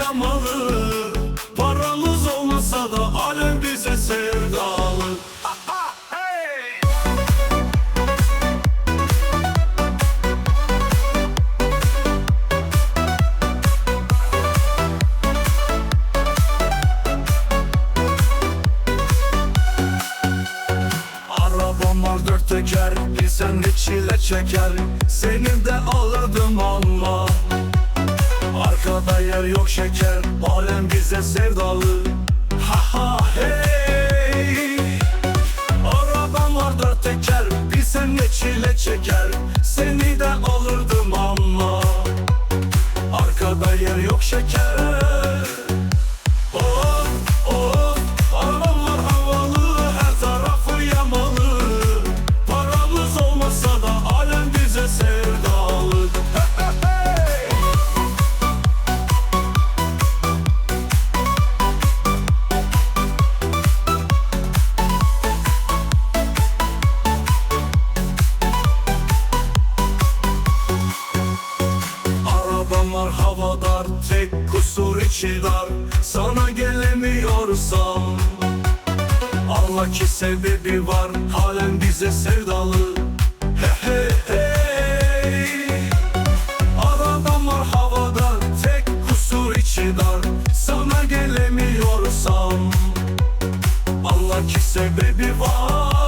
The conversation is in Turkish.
yamalı. Paramız olmasa da alem bize sevdalı. Arabam var dört teker Bilsen ne çile çeker. Senin de yer yok şeker Alem bize sevdalı. Ha ha hey. Arabam var dört teker Bize ne çile çeker. Seni de alırdım ama. Arkada yer yok şeker havadar Tek kusur içi dar. Sana gelemiyorsam Allah ki sebebi var Halen bize sevdalı. He he hey Aradan var havada Tek kusur içi dar. Sana gelemiyorsam Allah ki sebebi var.